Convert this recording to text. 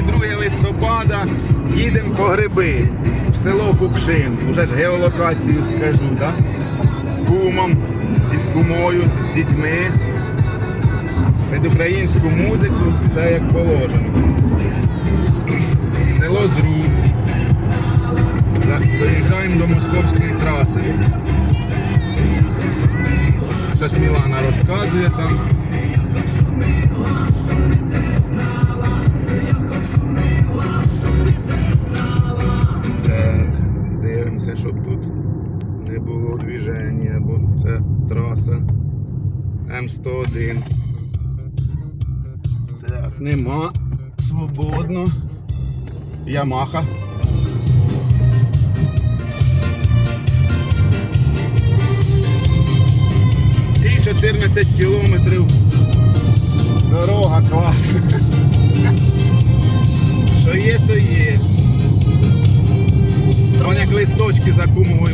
Сьогодні 2 листопада, їдемо по гриби в село Кукшин. Уже ж геолокацію скажу, так? З кумом і з кумою, з дітьми. Під українську музику, все як положено. Село Зруб. Доїжджаємо до московської траси. Щось Мілана розказує там. Щоб тут не було движення, бо це траса М101. Так, нема. Свободно. Ямаха. І 14 кілометрів pesquisar como